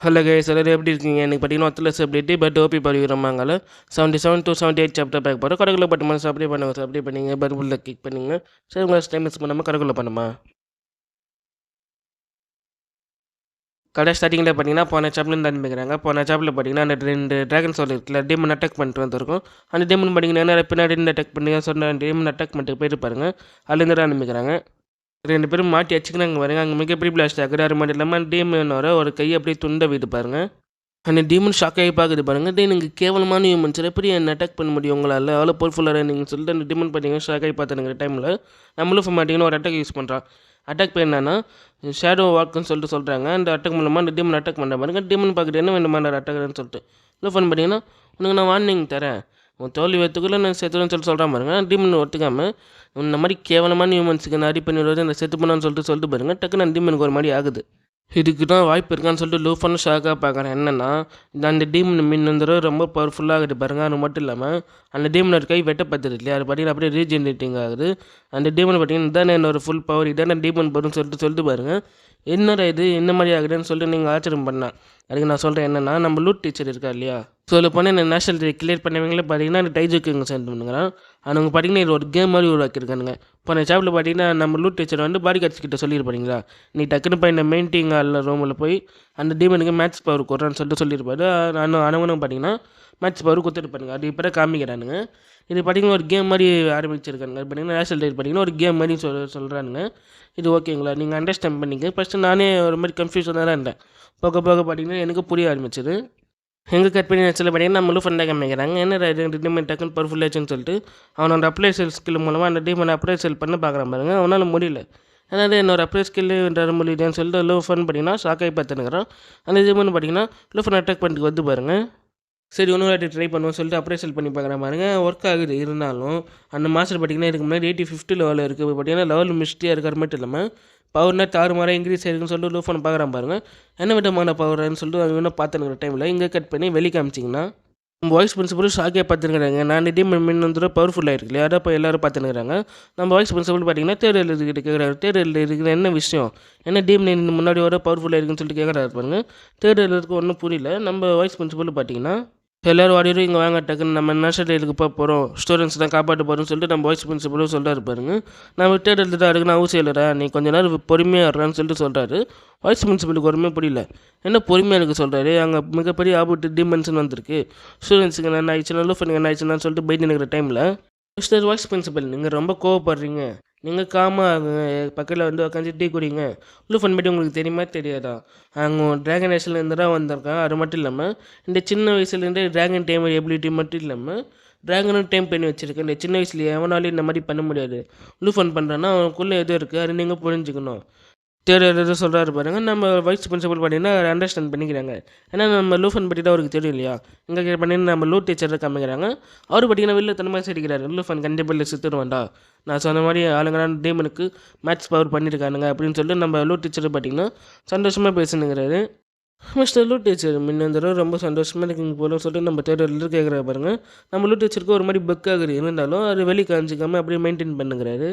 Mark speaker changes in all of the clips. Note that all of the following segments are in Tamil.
Speaker 1: ஹலோ கைஸ் எல்லாரும் எப்படி இருக்கீங்க? எனக்கு பார்த்தீங்கன்னா ஒத்துல சப்டிட்டி பட் ஓபி பரிவிரமாங்கல seventy seven to seventy eight chapter back போகிறோம் கடைக்குள்ள பட்டு மனசு அப்படியே பண்ணுங்க அப்படியே பண்ணீங்க. பர்புல்ல கிளிக் பண்ணிங்க. சரி உங்கள் டைம் மிஸ் பண்ணாமல் கடைக்குள்ள பண்ணுமா கடை ஸ்டார்டிங்கில் பார்த்தீங்கன்னா போன சாப்லேருந்து ஆரம்பிக்கிறாங்க. போன சாப்பில் பார்த்தீங்கன்னா அந்த ரெண்டு ட்ராகன் சோல் இருக்குல்ல டேமன் அட்டாக் பண்ணிட்டு வந்திருக்கும். அந்த டேமன் பார்த்தீங்கன்னா என்ன பின்னாடி இருந்து அட்டாக் பண்ணி சொன்ன டேமன் அட்டாக் பண்ணிட்டு போயிட்டு பாருங்க. அதுலேருந்து தான் ஆரம்பிக்கிறாங்க. ரெண்டு பேரும் மாட்டி அடிச்சுக்கிறாங்க பாருங்க. அங்கே மிகப்பெரிய பிளாஸ்ட் ஆகுது அது மட்டும் இல்லாமல் டீமன் வர ஒரு கையை அப்படியே துண்ட வீடு பாருங்க. அந்த டீமன் ஷாக் ஆகி பார்க்குது பாருங்க. டே நீங்கள் கேவலமான ஹியூமன்ஸ் எப்படி என்ன அட்டாக் பண்ண முடியும்? உங்களால் அவ்வளோ பவர்ஃபுல்லாக நீங்கள் சொல்லிட்டு அந்த டீமன் பார்த்தீங்கன்னா ஷாக் ஆகி பார்த்துனுங்கிற டைமில் நம்மளும் மாட்டிங்கன்னு ஒரு அட்டாக் யூஸ் பண்ணுறான் அட்டாக் பேர் என்னன்னா ஷேடோ வாக்குன்னு சொல்லிட்டு சொல்கிறாங்க அந்த அட்டாக் மூலமாக அந்த டீமன் அட்டாக் பண்ணுற பாருங்க. டீமன் பார்க்குறது என்ன வேணுமா அட்டாக்னு சொல்லிட்டு. இல்லை ஃபோன் பார்த்தீங்கன்னா உனக்கு நான் வார்னிங் தரேன். உன் தோல்வி வரத்துக்குள்ளே நான் செத்துறேன்னு சொல்லி சொல்கிறான் பாருங்க. டீமன் ஒத்துக்காமல் இந்த மாதிரி கேவலமான ஹியூமன்ஸுக்கு நான் அடி பண்ணி வருவது நான் செத்து பண்ணான்னு சொல்லிட்டு சொல்லிட்டு பாருங்க. டக்குன்னு அந்த டீமனுக்கு ஒரு மாதிரி ஆகுது. இதுக்கு தான் வாய்ப்பு இருக்கான்னு சொல்லிட்டு லூஃபான ஷாக்காக பார்க்குறேன். என்னென்னா இந்த அந்த டீமன் மீன் வந்து ரொம்ப பவர்ஃபுல்லாக ஆகுது பாருங்க. அது மட்டும் இல்லாமல் அந்த டீமனோட கை வெட்டப்பட்டது இல்லையா? அது பார்த்தீங்கன்னா அப்படியே ரீஜென்ரேட்டிங் ஆகுது. அந்த டீமன் பார்த்தீங்கன்னா இதானே என்னோட ஃபுல் பவர் இதானே டீமன் பவர்னு சொல்லிட்டு சொல்லிட்டு பாருங்கள் என்னடா இது என்ன மாதிரி ஆகுதுன்னு சொல்லிட்டு நீங்கள் ஆச்சரியம் பண்ணேன் அதுக்கு நான் சொல்கிறேன் என்னென்னா நம்ம லூட் டீச்சர் இருக்கா இல்லையா சொல்ல போனால் இந்த நேஷனல் டே கிளியர் பண்ணவங்களே பார்த்தீங்கன்னா அந்த டைஜுக்கு சேர்ந்து சென்ட் பண்ணுங்கிறான் அவங்க பார்த்தீங்கன்னா இது ஒரு கேம் மாதிரி உருவாக்கியிருக்கானுங்க இப்போ அந்த ஷாப்பில் பார்த்தீங்கன்னா நம்ம லூட் டீச்சர் வந்து பாடி கார்ட்ஸ் கிட்ட சொல்லியிருப்பாங்களா நீ டக்குன்னு போய் இந்த மெயின்டிங் ஆளில் ரூமில் போய் அந்த டீமனுக்கு மேட்ச் பவர் கொடுறான்னு சொல்லிட்டு சொல்லியிருப்பாரு நான் அனவனும் பார்த்தீங்கன்னா மேட்ச் பவர் கொடுத்துருப்பாருங்க அது இப்போ காமிக்கிறானுங்க இது பார்த்தீங்கன்னா ஒரு கேம் மாதிரி ஆரம்பிச்சிருக்காங்க. பார்த்தீங்கன்னா நேஷனல் டே பார்த்தீங்கன்னா ஒரு கேம் மாதிரி சொல் சொல்கிறானுங்க இது ஓகேங்களா நீங்கள் அண்டர்ஸ்டாண்ட் பண்ணிக்க ஃபஸ்ட்டு நானே ஒரு மாதிரி கன்ஃபியூஷனாக தான் இருந்தேன். போக போக பார்த்தீங்கன்னா எனக்கு புரிய ஆரம்பிச்சது. எங்கே கட் பண்ணி பார்த்தீங்கன்னா நம்மளும் ஃபண்டாக காமிக்கிறாங்க என்ன ரெண்டு டக்குன்னு பர்ஃபுல் ஆச்சுன்னு சொல்லிட்டு அவனோட அப்ளை செல் ஸ்கில் மூலமாக அந்த டீமனை அப்ளை செல் பண்ண பார்க்குறான் பாருங்க. அவனால் முடியல. அதாவது என்னோட அப்ளை ஸ்கில்லு தர முடியுதுன்னு சொல்லிட்டு லோ ஃபன் பார்த்தீங்கன்னா ஷாக்காகி பார்த்துனுக்குறான் அந்த டீமன் பார்த்தீங்கன்னா லோ ஃபன் அட்டாக் பண்ணிட்டு வந்து பாருங்கள் சரி இன்னொரு வாட்டி ட்ரை பண்ணுவோம் சொல்லிட்டு அப்ரைசல் பண்ணி பார்க்குறேன். பாருங்க ஒர்க் ஆகுது. இருந்தாலும் அந்த மாஸ்டர் பார்த்தீங்கன்னா இதுக்கு முன்னாடி எயிட்டி ஃபிஃப்டி லெவலில் இருக்குது பார்த்தீங்கன்னா லெவல் மிஸ்டியாக இருக்கிற மட்டும் இல்லாமல் பவர்னா தாறுமாறாக இன்க்ரீஸ் ஆயிருக்குன்னு சொல்லிட்டு லோ ஃபோன் பார்க்குறான் பாருங்க. என்ன விதமான பவர்னு சொல்லிட்டு அவங்க இன்னும் பார்த்துனுங்கிற டைமில் இங்கே கட் பண்ணி வெளியே காமிச்சிங்கன்னா நம்ம வாய்ஸ் பிரின்சிபல் ஷாக்கே பார்த்துருக்குறாங்க நான் டீம் மின் வந்து பவர்ஃபுல்லாக இருக்கு இல்லையா அதை இப்போ எல்லோரும் பார்த்துருக்குறாங்க நம்ம வாய்ஸ் பிரின்சிபல் பார்த்தீங்கன்னா தேர்தல் இருக்கிட்ட கேட்குறாரு தேர்ட் இருக்கிற என்ன விஷயம்? என்ன டீம் முன்னாடி வர பவர்ஃபுல்லாக இருக்குன்னு சொல்லிட்டு கேட்குறாரு பாருங்க. தேர்ட் எழுதுக்கு ஒன்றும் புரியல. நம்ம வாய்ஸ் பிரின்சிபல் பார்த்தீங்கன்னா எல்லோரும் வாடிடும் இங்கே வாங்க டக்குன்னு நம்ம நேஷனல் டேலுக்கு போக போகிறோம் ஸ்டூடெண்ட்ஸ் தான் காப்பாற்ற போகிறோம்னு சொல்லிட்டு நம்ம வாய்ஸ் பிரின்சிபலும் சொல்கிறாரு பாருங்க. நான் விட்டு எடுத்துட்டு தான் இருக்குன்னு அவசியம் இல்லைடா நீ கொஞ்ச நேரம் பொறுமையாக இருறான்னு சொல்லிட்டு சொல்கிறாரு வாய்ஸ் பிரின்சிபலுக்கு ஒருமே புரியல. என்ன பொறுமையாக எனக்கு சொல்கிறாரு அங்கே மிகப்பெரிய ஆபத்து டிமென்ஷன் வந்திருக்கு. ஸ்டூடெண்ட்ஸுக்கு என்ன ஆயிடுச்சுன்னா லூஃப் என்ன ஆயிடுச்சுன்னு சொல்லிட்டு பைட் நினைக்கிற டைமில் மிஸ்டர் வாய்ஸ் பிரின்சிபல் நீங்கள் ரொம்ப கோவப்படுறீங்க. நீங்கள் காமாக பக்கத்தில் வந்து உட்காந்து டீ குடிங்க. லூஃபன் பற்றி உங்களுக்கு தெரியுமா தெரியாதா? அவங்க ட்ராகன் ரேஸ்லேருந்து தான் வந்திருக்கான். அது மட்டும் இல்லாமல் இந்த சின்ன வயசுலேருந்தே ட்ராகன் டைம் எபிலிட்டி மட்டும் இல்லாமல் ட்ராகனும் டைம் பண்ணி வச்சுருக்கேன். இந்த சின்ன வயசுல எவனாலையும் இந்த மாதிரி பண்ண முடியாது. லூஃபன் பண்ணுறேன்னா அவனுக்குள்ளே எதுவும் இருக்குது அது நீங்கள் புரிஞ்சுக்கணும். தேர்தல் எது சொல்கிறாரு பாருங்க. நம்ம வைஸ் பிரின்சிபல் பார்த்தீங்கன்னா அண்டர்ஸ்டாண்ட் பண்ணிக்கிறாங்க. ஏன்னா நம்ம லூஃபன் பற்றி தான் அவருக்கு தெரியும் இல்லையா? இங்கே பண்ணின்னு நம்ம லூ டீச்சர் காமிக்கிறாங்க. அவர் பார்த்தீங்கன்னா வெளில தனமாக சிரிக்கிறாரு. லூஃபன் கண்டிப்பாக இல்லை சித்துருவான்டா. நான் சொன்ன மாதிரி ஆளுங்களான டீமனுக்கு மேட்ச் பவர் பண்ணியிருக்கானுங்க அப்படின்னு சொல்லிட்டு நம்ம லூ டீச்சர் பார்த்தீங்கன்னா சந்தோஷமாக பேசுனுங்கிறாரு. மிஸ்டர் லூ டீச்சர் முன்ன ரொம்ப சந்தோஷமாக இருக்குங்க போல சொல்லிட்டு நம்ம தேட்டரில் கேட்குற பாருங்க. நம்ம லூ டீச்சருக்கு ஒரு மாதிரி பக் ஆகுது. இருந்தாலும் அது வெளியே காமிச்சிக்காமல் அப்படியே மெயின்டைன் பண்ணுங்கிறாரு.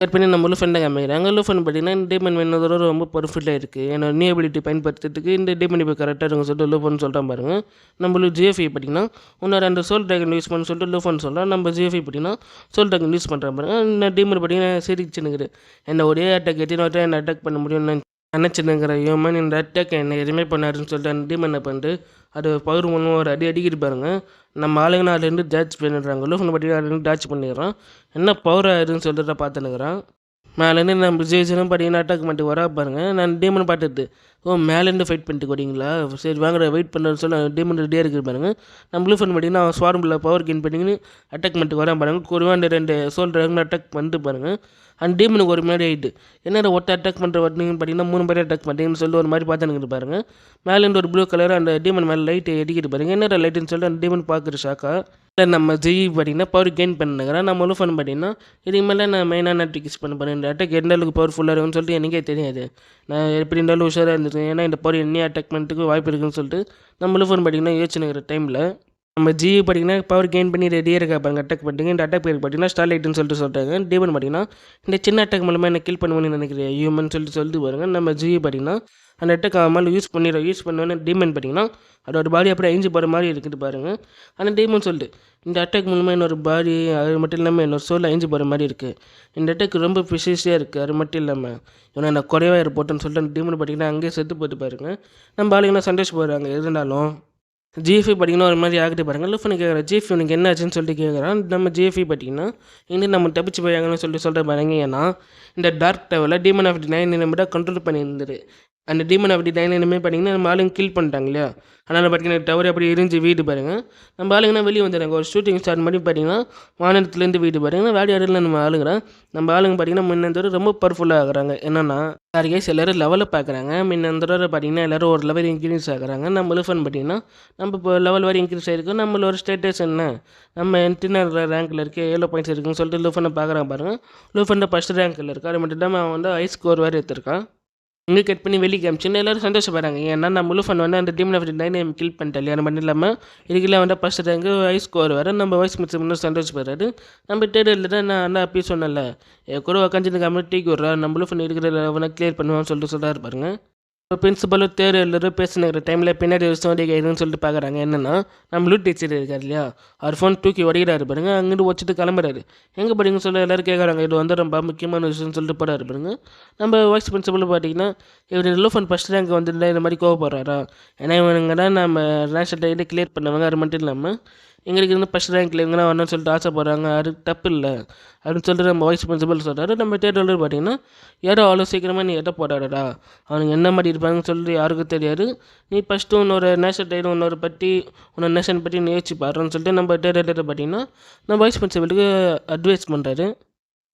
Speaker 1: கட் பண்ணி நம்ம லூஃபெண்டை காமிக்கிறாங்க லூஃபன் பார்த்தீங்கன்னா இந்த டீமன் வேணதோட ரொம்ப பர்ஃபெக்டாக இருக்குது என்னோட நியூ அபிலிட்டி பயன்படுத்துறதுக்கு இந்த டீமன் இப்போ கரெக்டாக இருக்கும் சொல்லிட்டு லூஃபன் சொல்கிறான் பாருங்கள் நம்மளுக்கு ஜிஎஃப்ஐ பார்த்தீங்கன்னா இன்னொரு அந்த சோல் ட்ராகன் யூஸ் பண்ண சொல்லிட்டு லூஃபன் சொல்கிறேன் நம்ம ஜிஎஃப்ஐ பார்த்தீங்கன்னா சோல் ட்ராகன் யூஸ் பண்ணுறான் பாருங்கள் இந்த டீமன் பார்த்தீங்கன்னா சிரிச்சுனுங்குது என்ன ஒரே அட்டாக் எத்தனை என்ன அட்டாக் பண்ண முடியும்னு நினச்சினுங்கிற ஹியூமன் இந்த அட்டாக் என்னை எதுவுமே பண்ணாருன்னு சொல்லிட்டு அந்த பண்ணிட்டு அது பவர் மூலமாக ஒரு அடி அடிக்கிட்டு பாருங்க. நம்ம ஆளுங்க அதுலேருந்து டேச் பண்ணிடுறாங்க. லூஃபன் பட்டி அதுலேருந்து டேச் பண்ணிடுறான். என்ன பவர் ஆயிருன்னு சொல்லிட்டு பார்த்துனுக்குறான் மேலேருந்து நம்ம ஜெயிச்சனும் பார்த்தீங்கன்னா அட்டாக் பண்ணிட்டு வரா பாருங்க. நான் டீமன் பார்த்துட்டு ஓ மேலேருந்து ஃபைட் பண்ணிட்டு வரீங்களா சரி வாங்குற வெயிட் பண்ணுறேன்னு சொல்லி டீமன் ரெடியாக இருக்குது பாருங்க. நம்ம ஃபன் பார்த்தீங்கன்னா அவன் ஸ்வார்மில் பவர் கெயின் பண்ணிங்கன்னு அட்டாக் பண்ணிட்டு வரான் பாருங்க. குருவாண்டு ரெண்டு சோல் ட்ராகன் அட்டாக் பண்ணிட்டு பாருங்கள் அந்த டீமனுக்கு ஒரு மாதிரி ஆகிட்டு என்னடா ஒட்ட அட்டாக் பண்ணுற வரீங்கன்னு பார்த்தீங்கன்னா மூணு பேர் அட்டாக் பண்ணுறீங்கன்னு சொல்லி ஒரு மாதிரி பார்த்துன்னு பாருங்கள் மேலேருந்து ஒரு ப்ளூ கலர் அந்த டீமன் மேலே லைட் எடிக்கிட்டு பாருங்கள் என்னடா லைட்டுன்னு சொல்லிட்டு அந்த டீமன் பார்க்குற ஷாக்கா நம்ம ஜெய் பார்த்தீங்கன்னா பவர் கெயின் பண்ணுங்கிறேன் நம்ம ஃபன் பார்த்தீங்கன்னா இதுக்கு மேலே நான் மெயினாக ட்ரிக்ஸ் பண்ண போகிறேன் இந்த அட்டாக் எந்த அளவுக்கு பவர்ஃபுல்லாக இருக்குன்னு சொல்லிட்டு எனக்கே தெரியாது. நான் எப்படி இருந்தாலும் உஷாராக இருந்துருக்கேன் ஏன்னா இந்த பவர் என்னையே அட்டாக் பண்ணுறதுக்கு வாய்ப்பு இருக்குன்னு சொல்லிட்டு நம்ம ஃபன் பார்த்தீங்கன்னா யோசிச்சுனுங்கிற டைமில் நம்ம ஜிவி பார்த்தீங்கன்னா பவர் கெயின் பண்ணி ரெடியாக இருக்கா பாருங்க. அட்டாக் பண்ணுறீங்க இந்த அட்டாக் பேர் பார்த்தீங்கன்னா ஸ்டார்லைட்னு சொல்லிட்டு சொல்கிறாங்க டீமன் பார்த்தீங்கன்னா இந்த சின்ன அட்டாக் மூலமாக என்ன கில் பண்ணுவேன்னு நினைக்கிறேன் ஹியூமன் சொல்லிட்டு சொல்லிட்டு பாருங்க நம்ம ஜிவி பார்த்தீங்கன்னா அந்த அட்டாக் அவன் யூஸ் பண்ணிடுறோம் யூஸ் பண்ணுவேன்னு டீமன் பார்த்தீங்கன்னா அதோட பாடி அப்படியே அழிஞ்சு போகிற மாதிரி இருக்குது பாருங்க. அந்த டீமன் சொல்லிட்டு இந்த அட்டாக் மூலமாக இன்னொரு பாடி அது மட்டும் இல்லாமல் என்னோட சோல் அழிஞ்சு போகிற மாதிரி இருக்குது இந்த அட்டாக் ரொம்ப ப்ரிசிஸியாக இருக்குது அது மட்டும் இல்லாமல் இவனை நான் குறைவாக இருப்போட்டோன்னு சொல்லிட்டு அந்த டீமன் பார்த்தீங்கன்னா அங்கேயே செத்து போட்டு பாருங்க. நம்ம ஆளுங்கன்னா சந்தோஷப்படுறாங்க? இருந்தாலும் ஜிஎஃபி பார்த்தீங்கன்னா ஒரு மாதிரி ஆகிட்டு பாருங்கள் லூஃபனு கேட்குற ஜிஎஃபி உனக்கு என்ன ஆச்சுன்னு சொல்லிட்டு கேட்குறான் நம்ம ஜிஎஃபி பார்த்தீங்கன்னா இன்னும் நம்ம தப்பிச்சு போயாங்கன்னு சொல்லிட்டு சொல்கிற பாருங்க ஏன்னா இந்த டார்க் டவரில் டீமன் ஆஃப் நைன் நிமிடம் கண்ட்ரோல் பண்ணியிருந்தது. அந்த டீமன் அப்படி டி இனிமேல் பார்த்தீங்கன்னா நம்ம ஆளுங்க கில் பண்ணிட்டாங்க இல்லையா? அதனால் பார்த்தீங்கன்னா டவர் அப்படி எரிஞ்சு வீடு பாருங்கள் நம்ம ஆளுங்கன்னா வெளியே வந்துடுறாங்க? ஒரு ஷூட்டிங் ஸ்டார்ட் மாதிரி பார்த்தீங்கன்னா வானத்துலேருந்து வீடு பாருங்கள் வேடி ஆடில் நம்ம ஆளுங்க நம்ம ஆளுங்க பார்த்தீங்கன்னா முன்னந்தோட ரொம்ப பவர்ஃபுல்லாக ஆகுறாங்க என்னென்னா சாரி கேஸ் எல்லோரும் லெவலில் பார்க்குறாங்க முன்னந்தோட பார்த்தீங்கன்னா எல்லோரும் ஒரு லெவல் இன்க்ரீஸ் ஆகுறாங்க நம்ம லூஃபன் பார்த்தீங்கன்னா நம்ம இப்போ லெவல் வரை இன்க்ரீஸ் ஆகிருக்கோம் நம்மளோட ஸ்டேட்டஸ் என்ன? நம்ம என்டினர் ரேங்க்கில் இருக்க. ஏழு பாயிண்ட்ஸ் இருக்குன்னு சொல்லிட்டு லூஃபனை பார்க்குறாங்க பாருங்கள் லூஃபன் ஃபஸ்ட் ரேங்க்கில் இருக்கா. அது மட்டும் இல்லாமல் அவன் வந்து ஹை ஸ்கோர் வேறு எடுத்திருக்கான். இங்கே கட் பண்ணி வெளியே காமிச்சுன்னு எல்லோரும் சந்தோஷப்படுறாங்க. ஏன்னா நம்ம முழுஃபன் வந்து அந்த டீம் ஆஃப் நைன் கில் பண்ணிட்டேன் இல்லையா? நம்ம இல்லாமல் இதுக்கெல்லாம் வந்து ஃபஸ்ட் ரேங்கு ஹை ஸ்கோர் வர நம்ம வைஸ் மிச்சம் இன்னும் சந்தோஷப்படுறாரு. நம்ம தேடரில் தான் நான் அண்ணா அப்பயே சொன்னல என் கூட உக்காந்துருக்காம டீக்கு விட்றா நம்ம முழுஃபன் இருக்கிற அவனை கிளியர் பண்ணுவான்னு சொல்லிட்டு சொல்கிறாரு பாருங்கள் இப்போ பிரின்ஸிபலும் தேர் எல்லாரும் பேசினுக்கிற டைமில் பின்னாடி ஒரு சவுண்ட் கேட்குதுன்னு சொல்லிட்டு பார்க்குறாங்க என்னென்னா நம்ம லூட் டீச்சர் இருக்கார் இல்லையா? அவர் ஃபோன் தூக்கி உடைக்கிறாரு பாருங்க அங்கிட்டு வச்சுட்டு கிளம்புறாரு. எங்கே படிங்க சொல்ல எல்லோரும் கேட்குறாங்க இது வந்து ரொம்ப முக்கியமான விஷயம்னு சொல்லிட்டு போகிறாரு பாருங்க. நம்ம வைஸ் பிரின்சிபல் பார்த்தீங்கன்னா இவர் லூஃபன் ஃபஸ்ட் ரேங்க் வந்துட்டு இந்த மாதிரி கோவப்படுறாரா? ஏன்னா இவனுங்க தான் நம்ம நேஷனல் டைட்டு கிளியர் பண்ணவங்க அது மட்டும் இல்லாமல் எங்களுக்கு இருந்து ஃபஸ்ட் ரேங்க்ல எங்கன்னா வரணும்னு சொல்லிட்டு ஆசைப்படுறாங்க. அது தப்பு இல்லை. அப்படின்னு சொல்லிட்டு நம்ம வைஸ் பிரின்சிபல் சொல்கிறாரு நம்ம தேர்தலில் பார்த்தீங்கன்னா யாரோ அவ்வளோ சீக்கிரமாக நீ எட்ட போடாடா அவனுங்க என்ன மாதிரி இருப்பாங்கன்னு சொல்லிட்டு யாருக்கும் தெரியாது. நீ ஃபஸ்ட்டு உன்னோட நேஷனல் டைடு உன்னோட பற்றி உன்னோட நேஷன் பற்றி நீ யோசிச்சு பாருன்னு சொல்லிட்டு நம்ம தேட்டரில் பார்த்தீங்கன்னா நம்ம வைஸ் பிரின்சிபலுக்கு அட்வைஸ் பண்ணுறாரு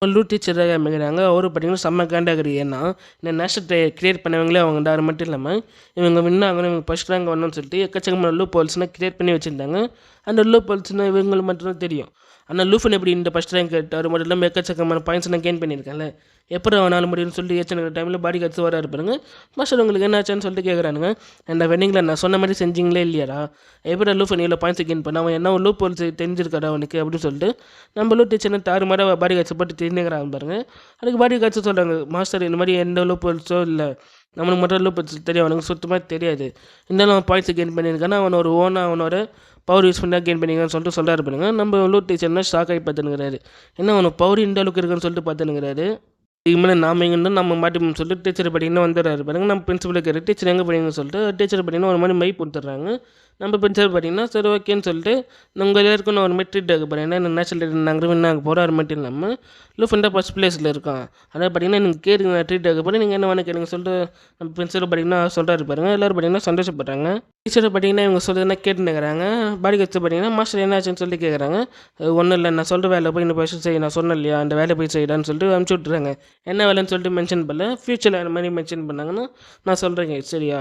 Speaker 1: லூ டீச்சராக அமைக்கிறாங்க அவரு பார்த்தீங்கன்னா செம்ம காண்டாகிறது ஏன்னா இந்த நேஷனல் கிரியேட் பண்ணவங்களே அவங்க அது மட்டும் இல்லாமல் இவங்க வின் ஆகணும் இவங்க ஃபஸ்ட் ரேங்க் வரணும்னு சொல்லிட்டு எக்கச்சக்கமான லூப் ஹோல்ஸ்னால் கிரியேட் பண்ணி வச்சுருந்தாங்க. அந்த லூப் ஹோல்ஸ்னால் இவங்களுக்கு மட்டும்தான் தெரியும். ஆனால் லூஃபன் எப்படி இந்த ஃபஸ்ட் ரேங்க் அவர் மட்டும் இல்லாமல் எக்கச்சக்கமான பாயிண்ட்ஸ் நான் கெயின் பண்ணியிருக்கேன்ல. எப்போ அவனால் முடியும்னு சொல்லி ஏச்சன டைமில் பாடி கட்ஸ் வர இருப்பாருங்க மாஸ்டர் உங்களுக்கு என்ன ஆச்சுன்னு சொல்லிட்டு கேட்குறானுங்க அந்த வெட்டிங்கில் நான் சொன்ன மாதிரி செஞ்சீங்களே இல்லையாடா? எப்படி லூஃபன் இவ்வளோ பாயிண்ட்ஸ் கெயின் பண்ண? அவன் என்ன லூப் ஹோல்ஸ் தெரிஞ்சிருக்காடா அவனுக்கு அப்படின்னு சொல்லிட்டு நம்ம லூ டீச்சர் தாறு மாதிரி பாடி கட்ஸ் போட்டு தெரிஞ்சுக்கிறாங்க பாருங்க. அதுக்கு பாடி கட்சி சொல்கிறாங்க மாஸ்டர் இந்த மாதிரி எந்த லூப் ஹோல்ஸோ இல்லை. நம்மளுக்கு மட்டும் லூப் தெரியும் அவனுக்கு சுத்தமாக தெரியாது. இருந்தாலும் அவன் பாயிண்ட்ஸ் கெயின் பண்ணியிருக்கானா அவன் ஒரு ஓனாக அவனோட பவர் யூஸ் பண்ணி கெயின் பண்ணிங்கன்னு சொல்லிட்டு சொல்கிறாரு பாருங்க. நம்ம லூட் டீச்சர்னா ஷாக் ஆகி பார்த்துனுங்கிறாரு என்ன உனக்கு பவர் இந்த அளவுக்கு இருக்குன்னு சொல்லிட்டு பார்த்துனுங்கிறாரு இதுக்கு மேலே நாம் எங்கே நம்ம மாட்டிப்போம்னு சொல்லிட்டு டீச்சர் படிக்கணும் வந்துடுறாரு பாருங்க. நம்ம பிரின்சிபலுக்கு டீச்சர் எங்கே படிங்கன்னு சொல்லிட்டு டீச்சர் படிக்கணும் ஒரு மாதிரி மை கொடுத்துட்றாங்க. நம்ம பிரின்சிபல் பார்த்தீங்கன்னா சரி ஓகேன்னு சொல்லிட்டு உங்கள் எல்லாருக்கும் நான் ஒரு மாதிரி ட்ரீட் ஆக போகிறேன் ஏன்னா நேஷனல் நாங்கள் வின் ஆக போகிறோம் அது மட்டும் இல்லாமல் லூஃபண்டா ஃபஸ்ட் பிளேஸில் இருக்கான். அதாவது பார்த்தீங்கன்னா நீங்கள் கேளுங்க நான் ட்ரீட் ஆக போகிறேன் நீங்கள் என்ன வேணும் கேளுங்க சொல்லிட்டு நம்ம பிரின்சிபல் பார்த்தீங்கன்னா சொல்கிறாரு பாருங்கள் எல்லோரும் பார்த்தீங்கன்னா சந்தோஷப்படுறாங்க. டீச்சர் பார்த்தீங்கன்னா இவங்க சொல்கிறதுனா இருக்கிறாங்க பாடி கட்சி பார்த்தீங்கன்னா மாஸ்டர் என்ன ஆச்சுன்னு சொல்லி கேட்குறாங்க ஒன்றும் இல்லை நான் சொல்கிற வேலை போய் இந்த ஃபஸ்ட்டு செய்ய நான் சொன்னேன் இல்லையா? அந்த வேலை போய் செய்யலான்னு சொல்லிட்டு அனுப்பிச்சி விட்றாங்க என்ன வேலைன்னு சொல்லிட்டு மென்ஷன் பண்ணல. ஃப்யூச்சரில் அந்த மாதிரி மென்ஷன் பண்ணாங்கன்னா நான் சொல்கிறேங்க சரியா?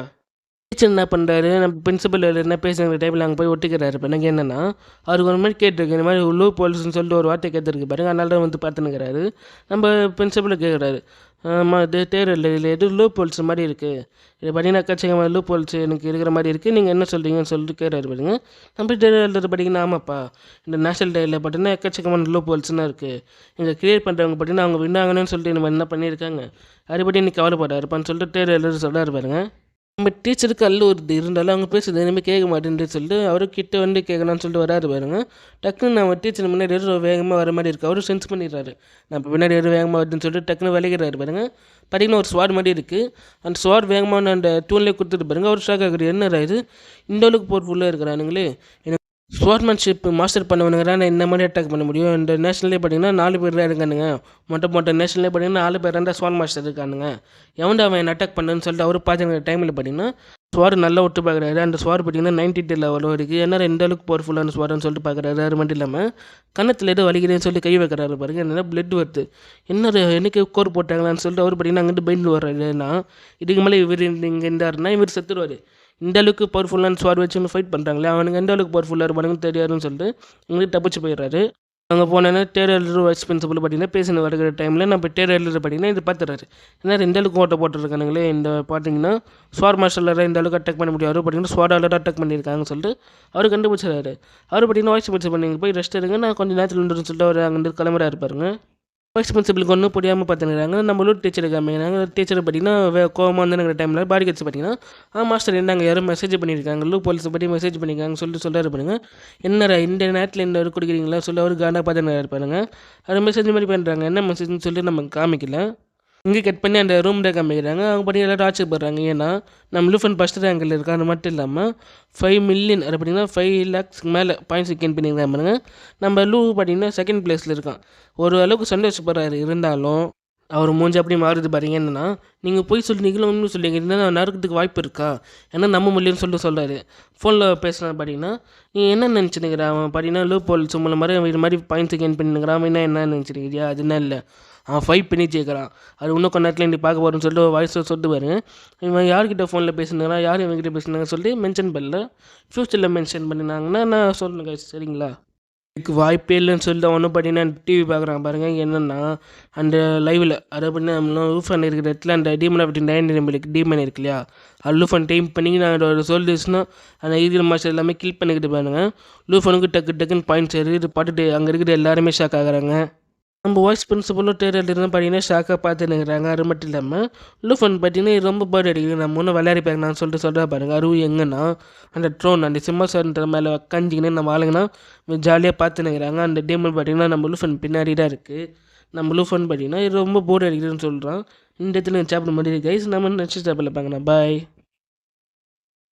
Speaker 1: என்ன பண்ணுறாரு நம்ம பிரின்சிபல் என்ன பேசுகிற டைமில் அங்கே போய் ஒட்டிக்கிறாரு. இப்போ எனக்கு என்னென்னா அவருக்கு ஒரு மாதிரி கேட்டிருக்கு. இந்த மாதிரி லூ போலீஸ்னு சொல்லிட்டு ஒரு வார்த்தை கேட்டிருக்கு பாருங்க. அதனால தான் வந்து பார்த்துனுக்கிறாரு நம்ம பிரின்சிபலை கேட்குறாரு. ஆமாம் இது தேர் இல்லை இதில் எது லூ போல்ஸ் மாதிரி இருக்குது இது பார்த்தீங்கன்னா அக்காச்சகமாக லூ போல்ஸ் எனக்கு இருக்கிற மாதிரி இருக்குது நீங்கள் என்ன சொல்கிறீங்கன்னு சொல்லிட்டு கேட்குறாரு பாருங்க. நம்ம தேர் எழுதுறது பார்த்தீங்கன்னா ஆமாப்பா. இந்த நேஷனல் டேயில் பார்த்தீங்கன்னா எக்கச்சக்கமான லூ போல்ஸ்லாம் இருக்குது இங்கே கிரியேட் பண்ணுறவங்க பார்த்தீங்கன்னா அவங்க வின் சொல்லிட்டு நம்ம என்ன பண்ணியிருக்காங்க? அதுபடி இன்னைக்கு கவலைப்படாருப்பான்னு சொல்லிட்டு தேர் எழுதுறது சொல்கிறாரு பாருங்கள் நம்ம டீச்சருக்கு அல்ல ஒரு இருந்தாலும் அவங்க பேசுறது இனிமேல் கேட்க மாட்டேன்னு சொல்லிட்டு அவரு கிட்ட வந்து கேட்கலான்னு சொல்லிட்டு வராரு பாருங்க. டக்குன்னு நம்ம டீச்சர் முன்னாடி ஏதோ வேகமாக வர மாதிரி இருக்குது அவரும் சென்ஸ் பண்ணிடுறாரு. நம்ம பின்னாடி ஏதோ வேகமாக வருதுன்னு சொல்லிட்டு டக்குன்னு விளைக்கிறாரு பாருங்க. பார்த்திங்கன்னா ஒரு ஸ்வாட் மாதிரி இருக்குது அந்த ஸ்வாட் வேகமான அந்த டூன்லேயே கொடுத்துட்டு பாருங்க. அவர் ஷாக் ஆகுது என்ன இது? இந்த அளவுக்கு போர்ஃபுல்லாக இருக்கிறானுங்களே. எனக்கு ஸ்போர்ட்மேன்ஷிப் மாஸ்டர் பண்ணவனுங்கிறா நான் இந்த மாதிரி அட்டாக் பண்ண முடியும்? இந்த நேஷனல்லே பார்த்தீங்கன்னா நாலு பேர் தான் இருக்கானுங்க. மொட்டை மொட்டை நேஷனல்லே பார்த்தீங்கன்னா நாலு பேர் தான் ஸ்வார் மாஸ்டர் இருக்கானுங்க. எவன்டா அவன் என்ன அட்டாக் பண்ணுன்னு சொல்லிட்டு அவர் பார்த்துக்கிற டைமில் பார்த்தீங்கன்னா ஸ்வார் நல்லா ஒட்டு பார்க்குறாரு அந்த ஸ்வார் பார்த்தீங்கன்னா நைன்டி டூ லெவலும் இருக்குது என்ன இந்த அளவுக்கு பவர்ஃபுல்லான ஸ்வார்னு சொல்லிட்டு பார்க்குறாரு அது மட்டும் இல்லாமல் கன்னத்தில் ஏதோ வலிக்கிறேன்னு சொல்லி கை வைக்கிறாரு பாருங்க. என்ன பிளட் வருது என்ன எனக்கு கோர் போட்டாங்களான்னு சொல்லிட்டு அவர் பார்த்தீங்கன்னா அங்கிட்டு பயந்து வர்றாருன்னா இதுக்கு மேலே இவர் இங்கே இருந்தாருன்னா இவர் செத்துருவார். இந்த அளவுக்கு பவர்ஃபுல்லான ஸ்வார் வச்சு ஃபைட் பண்ணுறாங்களே அவனுக்கு எந்த அளவுக்கு பவர்ஃபுல்லாக இருப்பானுங்கன்னு தெரியாதுன்னு சொல்லிட்டு இங்கிட்டு தப்பிச்சு போயிடுறாரு. அங்கே போனோன்னா டேரலரும் வைஸ் பிரின்சிபல் பார்த்தீங்கன்னா பேசின வருகிற டைமில் நம்ம டேரலர் பார்த்தீங்கன்னா இது பார்த்துறாரு என்ன இந்த அளவுக்கு ஓட்ட போட்டுருக்கானுங்களே இந்த பார்த்தீங்கன்னா ஸ்வார் மாஸ்டரில் இந்த அளவுக்கு அட்டாக் பண்ண முடியும் அவர் பார்த்தீங்கன்னா ஸ்வாடாவில் அட்டாக் பண்ணியிருக்காங்கன்னு சொல்லிட்டு அவர் கண்டுபிடிச்சாரு அவர் பார்த்தீங்கன்னா வாய்ஸ் பிரின்சிபல் நீங்கள் போய் ரெஸ்ட் எடுங்க நான் கொஞ்சம் நேரத்தில் வந்துடும் சொல்லிட்டு அவர் அங்கேருந்து கிளம்புறா இருப்பாருங்க வைஸ் பிரின்சிபலுக்கு ஒன்றும் புரியாமல் பார்த்துக்கிறாங்க நம்மளும் டீச்சர் காமிக்கிறாங்க டீச்சர் பார்த்தீங்கன்னா கோவமாக வந்து டைமில் பாடி கட்சி பார்த்தீங்கன்னா ஆ மாஸ்டர் என்னங்க யாரும் மெசேஜ் பண்ணியிருக்காங்க லூ போலீஸ் பற்றி மெசேஜ் பண்ணியிருக்காங்க சொல்லிட்டு சொல்கிறாரு பாருங்க. என்னடா இந்த நேரத்தில் இந்த ஒரு சொல்ல சொல்லி அவர் காண்டாக பார்த்துன்னு இருப்பாருங்க அது மெசேஜ் மாதிரி பண்ணுறாங்க என்ன மெசேஜ்னு சொல்லி நம்ம காமிக்கல. இங்கே கட் பண்ணி அந்த ரூம் டே காமிக்கிறாங்க. அவங்க பாட்டி எல்லாம் டார்ச்சர் போடுறாங்க ஏன்னா நம்ம லூஃபன் ஃபஸ்ட் ரேங்கில் இருக்கா? அது மட்டும் இல்லாமல் ஃபைவ் மில்லியன் அது பார்த்தீங்கன்னா ஃபைவ் லேக்ஸ்க்கு மேலே பாயிண்ட்ஸ் கெயின் பண்ணியிருக்காங்க பாருங்க. நம்ம லூ பார்த்தீங்கன்னா செகண்ட் பிளேஸில் இருக்கான். ஒரு அளவுக்கு சந்தோஷப்படுறாரு. இருந்தாலும் அவர் மூஞ்சி அப்படி மாறுது பாருங்க. என்னன்னா நீங்கள் போய் சொல்லி நீங்களும் சொல்லிங்க இருந்தால் நறுக்கிறதுக்கு வாய்ப்பு இருக்கா? ஏன்னா நம்ம முடியலன்னு சொல்லிட்டு சொல்கிறாரு ஃபோனில் பேசுனா பார்த்தீங்கன்னா நீ என்ன நினச்சினுக்கிற அவன் பார்த்தீங்கன்னா லூ போல் சும்மா மாதிரி இது மாதிரி பாயிண்ட்ஸ் கெயின் பண்ணினுக்கிறான் அவன் என்ன என்ன நினச்சிருக்கிறியா? அது என்ன இல்லை. அவன் ஃபைட் பண்ணி ஜெயிக்கிறான். அது இன்னும் கொஞ்ச நேரத்தில் நீ பார்க்க போகிறேன்னு சொல்லிட்டு வாய்ஸில் சொல்லிட்டு பாருங்க இவன் யார்கிட்ட ஃபோனில் பேசினாங்க யார் இவங்ககிட்ட பேசினாங்கன்னு சொல்லிட்டு மென்ஷன் பண்ணல. ஃப்யூச்சரில் மென்ஷன் பண்ணினாங்கன்னா நான் சொல்லுங்க சரிங்களா? இதுக்கு வாய்ப்பே இல்லைன்னு சொல்லிட்டு ஒன்றும் பார்த்தீங்கன்னா டிவி பார்க்குறான். பாருங்க என்னென்னா அந்த லைவில் அதை பண்ணி லூஃப் லூஃபன் இருக்கிற இடத்துல அந்த டீமன் அப்படி நைன் நம்பருக்கு டீமன் இருக்கு இல்லையா? அது லூஃபன் டைம் பண்ணி நான் ஒரு சொல்லிடுச்சுன்னா அந்த இருக்கிற மாஸ்டர் எல்லாமே கில் பண்ணிக்கிட்டு பாருங்க. லூஃபனுக்கு டக்கு டக்குன்னு பாயிண்ட்ஸ் இருக்குது பாட்டுட்டு அங்கே இருக்கிற எல்லாருமே ஷாக் ஆகுறாங்க. நம்ம வாய்ஸ் பிரின்சிபலும் டேரர் பார்த்தீங்கன்னா ஷாக்காக பார்த்துனுங்கிறாங்க அது மட்டும் இல்லாமல் லூஃபன் பார்த்தீங்கன்னா ரொம்ப பேர்ட் அடிக்குது. நம்ம ஒன்றும் விளையாடி நான் சொல்லிட்டு சொல்கிறா பாருங்க. அருவு எங்கன்னா அந்த ட்ரோன் அந்த சிம்மாசனத்தை மேலே உக்காஞ்சிக்கின்னு நம்ம ஆளுங்கன்னா ஜாலியாக பார்த்துனுங்கிறாங்க அந்த டேமில் பார்த்தீங்கன்னா நம்ம லூஃபன் பின்னாடி தான் இருக்குது நம்ம லூஃபன் பார்த்தீங்கன்னா இது ரொம்ப போர் அடிக்குதுன்னு சொல்கிறான் இந்த இடத்துல சாப்பிட மாதிரி கைஸ் நம்ம நெக்ஸ்ட் சாப்பிடல பாங்கண்ணா பாய்